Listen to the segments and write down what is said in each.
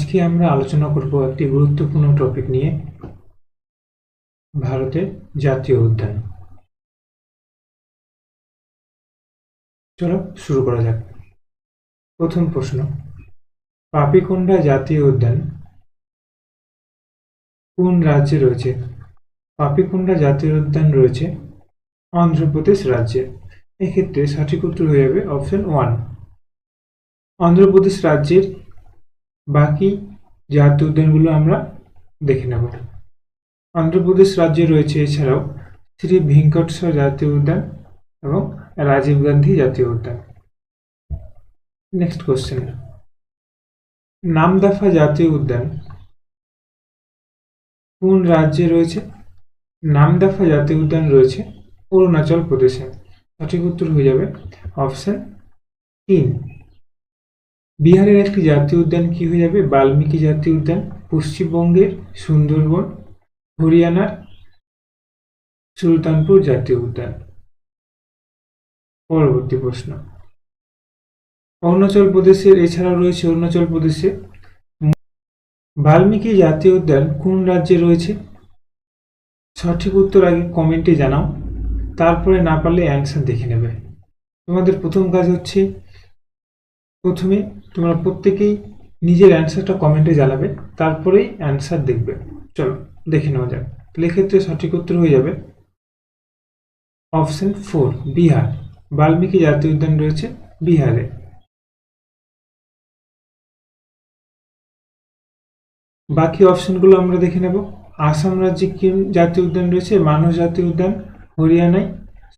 আজকে আমরা আলোচনা করব একটি গুরুত্বপূর্ণ টপিক নিয়ে, ভারতের জাতীয় উদ্যান। চলো শুরু করা যাক। প্রথম প্রশ্ন, পাপিকোন্ডা জাতীয় উদ্যান কোন রাজ্যে রয়েছে? পাপিকোন্ডা জাতীয় উদ্যান রয়েছে অন্ধ্রপ্রদেশ রাজ্যে। এক্ষেত্রে সঠিক উত্তর হয়ে যাবে অপশন ওয়ান অন্ধ্রপ্রদেশ রাজ্যের বাকি জাতীয় উদ্যানগুলো আমরা দেখে নেব। অন্ধ্রপ্রদেশ রাজ্যে রয়েছে এছাড়াও শ্রী ভেঙ্কটেশ্বর জাতীয় উদ্যান এবং রাজীব গান্ধী জাতীয় উদ্যান। নেক্সট কোশ্চেন নামদাফা জাতীয় উদ্যান কোন রাজ্যে রয়েছে? নামদাফা জাতীয় উদ্যান রয়েছে অরুণাচল প্রদেশে। সঠিক উত্তর হয়ে যাবে অপশন তিন। বিহারের একটি জাতীয় উদ্যান কি হয়ে যাবে? বাল্মীকি জাতীয় উদ্যান, পশ্চিমবঙ্গের সুন্দরবন, হরিয়ানার সুলতানপুর জাতীয় উদ্যান। পরবর্তী প্রশ্ন। অরুণাচল প্রদেশের, এছাড়াও রয়েছে অরুণাচল প্রদেশে, বাল্মীকি জাতীয় উদ্যান কোন রাজ্যে রয়েছে? সঠিক উত্তর আগে কমেন্টে জানাও, তারপরে না পারলে অ্যান্সার দেখে নেবে। তোমাদের প্রথম কাজ হচ্ছে প্রথমে তোমরা প্রত্যেকেই নিজের অ্যান্সারটা কমেন্টে জানাবে তারপরেই অ্যান্সার দেখবে। চলো, দেখে নেওয়া যাক। এক্ষেত্রে সঠিক উত্তর হয়ে যাবে অপশন ফোর বিহার। বাল্মীকি জাতীয় উদ্যান রয়েছে বিহারে। বাকি অপশনগুলো আমরা দেখে নেব। আসাম রাজ্যে কি জাতীয় উদ্যান রয়েছে? মানস জাতীয় উদ্যান, হরিয়ানায়,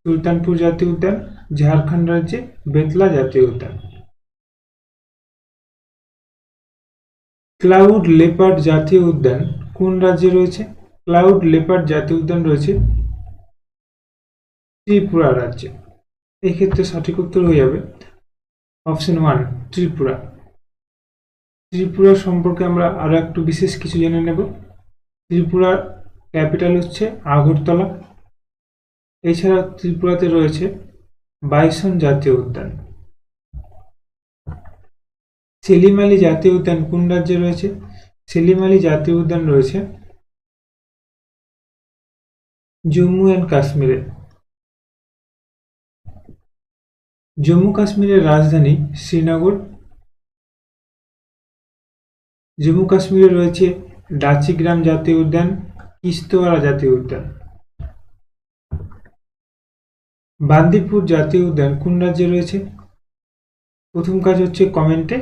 সুলতানপুর জাতীয় উদ্যান, ঝাড়খণ্ড রাজ্যে, বেতলা জাতীয় উদ্যান। ক্লাউড লেপার্ড জাতীয় উদ্যান কোন রাজ্যে রয়েছে? ক্লাউড লেপার্ড জাতীয় উদ্যান রয়েছে ত্রিপুরা রাজ্যে। এক্ষেত্রে সঠিক উত্তর হয়ে যাবে অপশন ওয়ান, ত্রিপুরা। ত্রিপুরা সম্পর্কে আমরা আরও একটু বিশেষ কিছু জেনে নেব। ত্রিপুরার ক্যাপিটাল হচ্ছে আগরতলা। এছাড়া ত্রিপুরাতে রয়েছে বাইসন জাতীয় উদ্যান। সেলিম আলী জাতীয় উদ্যান কোন রাজ্যে রয়েছে? সেলিম আলী জাতীয় উদ্যান রয়েছে জম্মু অ্যান্ড কাশ্মীরে। জম্মু কাশ্মীরের রাজধানী শ্রীনগর। জম্মু কাশ্মীরে রয়েছে ডাচিগ্রাম জাতীয় উদ্যান কিস্তওয়ারা জাতীয় উদ্যান। বান্দিপুর জাতীয় উদ্যান কোন রাজ্যে রয়েছে? প্রথম কাজ হচ্ছে কমেন্টে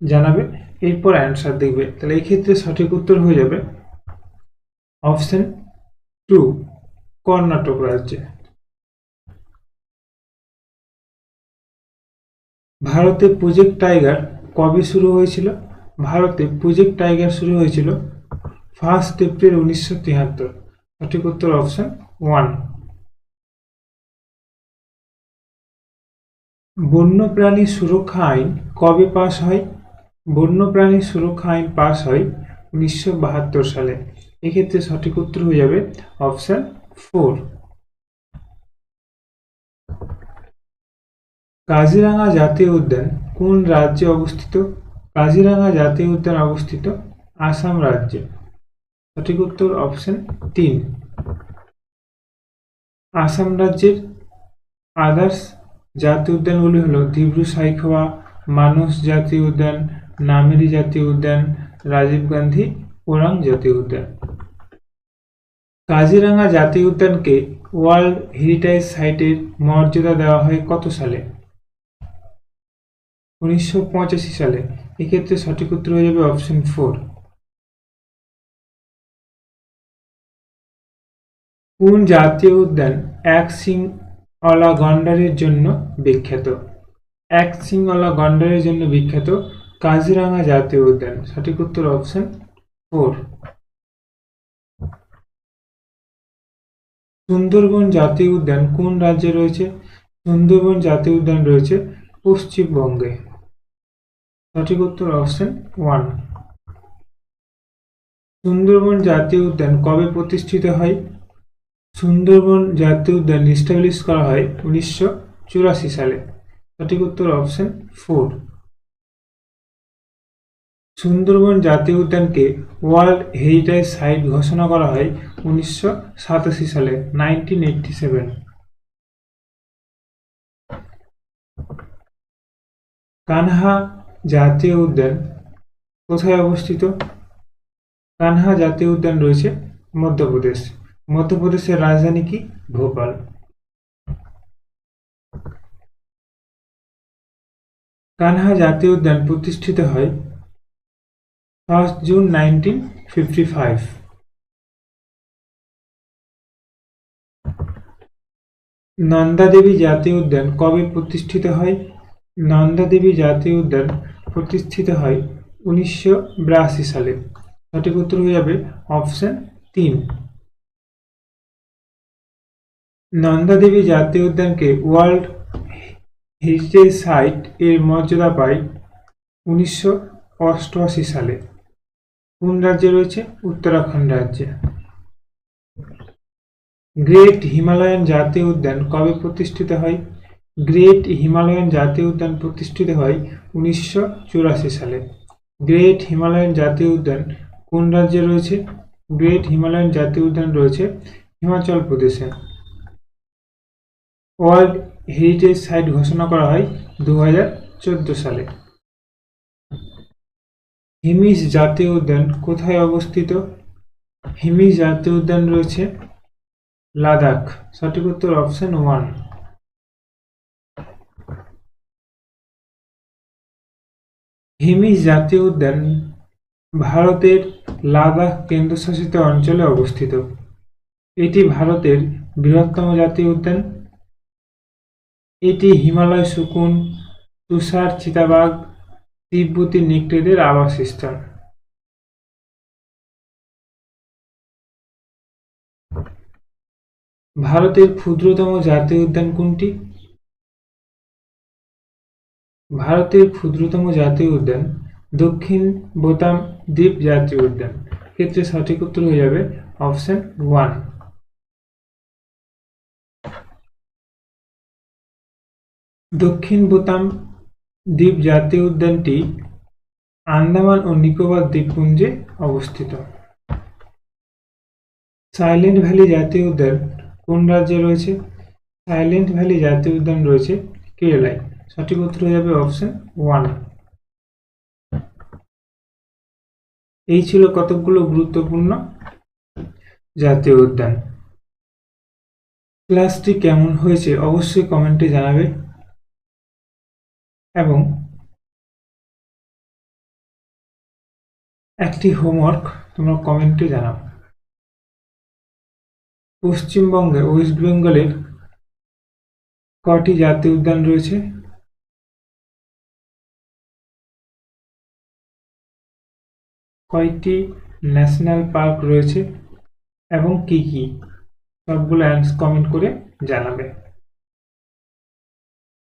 জানাবে, এরপর অ্যান্সার দেখবে। তাহলে এই ক্ষেত্রে সঠিক উত্তর হয়ে যাবে অপশন টু কর্ণাটক রাজ্যে। ভারতে প্রজেক্ট টাইগার কবে শুরু হয়েছিল? ভারতে প্রজেক্ট টাইগার শুরু হয়েছিল ফার্স্ট এপ্রিল উনিশশো তিয়াত্তর সঠিক উত্তর অপশন ওয়ান বন্যপ্রাণী সুরক্ষা আইন কবে পাশ হয়? বন্যপ্রাণী সুরক্ষা আইন পাশ হয় উনিশশো বাহাত্তর সালে। এক্ষেত্রে সঠিক উত্তর হয়ে যাবে অপশন ফোর। কাজিরাঙা জাতীয় উদ্যান কোন রাজ্যে অবস্থিত? কাজিরাঙা জাতীয় উদ্যান অবস্থিত আসাম রাজ্যে। সঠিক উত্তর অপশন তিন। আসাম রাজ্যের আদার্স জাতীয় উদ্যানগুলি হলো দিব্রু সাইখোয়া, মানস জাতীয় উদ্যান নামেরি জাতীয় উদ্যান রাজীব গান্ধী, ওরাং জাতীয় উদ্যান কাজিরাঙা জাতীয় উদ্যানকে ওয়ার্ল্ড হেরিটেজ সাইটের মর্যাদা দেওয়া হয় কত সালে? উনিশশো পঁচাশি সালে। এক্ষেত্রে সঠিক উত্তর হয়ে যাবে অপশন ফোর। কোন জাতীয় উদ্যান এক সিংওয়ালা গন্ডারের জন্য বিখ্যাত? এক সিংওয়ালা গন্ডারের জন্য বিখ্যাত কাজিরাঙা জাতীয় উদ্যান, সঠিক উত্তর অপশন ফোর সুন্দরবন জাতীয় উদ্যান কোন রাজ্যে রয়েছে? সুন্দরবন জাতীয় উদ্যান রয়েছে পশ্চিমবঙ্গে। সঠিক উত্তর অপশন ওয়ান সুন্দরবন জাতীয় উদ্যান কবে প্রতিষ্ঠিত হয়? সুন্দরবন জাতীয় উদ্যান ইস্টাবলিশ করা হয় উনিশশো চুরাশি সালে। সঠিক উত্তর অপশন ফোর সুন্দরবন জাতীয় উদ্যানকে ওয়ার্ল্ড হেরিটেজ সাইট ঘোষণা করা হয় উনিশশো সাতাশি সালে, নাইনটিন সেভেন। কানহা জাতীয় উদ্যান কোথায় অবস্থিত? কানহা জাতীয় উদ্যান রয়েছে মধ্যপ্রদেশ। মধ্যপ্রদেশের রাজধানী কি? ভোপাল। কানহা জাতীয় উদ্যান প্রতিষ্ঠিত হয় first June nineteen fifty five Nanda Devi জাতীয় উদ্যান কবে প্রতিষ্ঠিত হয়? নন্দা দেবী জাতীয় উদ্যান প্রতিষ্ঠিত হয় উনিশশো বিরাশি সালে। সঠিক উত্তর হয়ে যাবে অপশন তিন। নন্দা দেবী জাতীয় উদ্যানকে ওয়ার্ল্ড হেরিটেজ সাইট এর মর্যাদা পায় উনিশশো অষ্টআশি সালে। কোন রাজ্যে রয়েছে? উত্তরাখণ্ড রাজ্যে। গ্রেট হিমালয়ান জাতীয় উদ্যান কবে প্রতিষ্ঠিত হয়? গ্রেট হিমালয়ান জাতীয় উদ্যান প্রতিষ্ঠিত হয় উনিশশো চুরাশি সালে। গ্রেট হিমালয়ান জাতীয় উদ্যান কোন রাজ্যে রয়েছে? গ্রেট হিমালয়ান জাতীয় উদ্যান রয়েছে হিমাচল প্রদেশে। ওয়ার্ল্ড হেরিটেজ সাইট ঘোষণা করা হয় দু হাজার চোদ্দ সালে। হিমিস জাতীয় উদ্যান কোথায় অবস্থিত? হিমিস জাতীয় উদ্যান রয়েছে লাদাখ। সঠিক উত্তর অপশন ওয়ান। হিমিস জাতীয় উদ্যান ভারতের লাদাখ কেন্দ্রশাসিত অঞ্চলে অবস্থিত। এটি ভারতের বৃহত্তম জাতীয় উদ্যান। এটি হিমালয় শুকুন তুষার, চিতাবাঘ তিব্বতী নেকড়েদের আবাসস্থল ভারতের ক্ষুদ্রতম জাতীয় উদ্যান কোনটি? ভারতের ক্ষুদ্রতম জাতীয় উদ্যান দক্ষিণ বোতাম দ্বীপ জাতীয় উদ্যান। ক্ষেত্রে সঠিক উত্তর হয়ে যাবে অপশন ওয়ান। দক্ষিণ বোতাম দ্বীপ জাতীয় উদ্যানটি আন্দামান ও নিকোবর দ্বীপপুঞ্জে অবস্থিত। সাইলেন্ট ভ্যালি জাতীয় উদ্যান কোন রাজ্যে রয়েছে? সাইলেন্ট ভ্যালি জাতীয় উদ্যান রয়েছে কেরালায়। সঠিক উত্তর হয়ে যাবে অপশন ওয়ান। এই ছিল কতকগুলো গুরুত্বপূর্ণ জাতীয় উদ্যান। ক্লাসটি কেমন হয়েছে অবশ্যই কমেন্টে জানাবে। এবং একটি হোমওয়ার্ক তোমরা কমেন্টে জানাও। পশ্চিমবঙ্গে ওয়েস্ট বেঙ্গলের কটি জাতীয় উদ্যান রয়েছে? কয়টি ন্যাশনাল পার্ক রয়েছে এবং কি কি? সবগুলো অ্যান্স কমেন্ট করে জানাবে।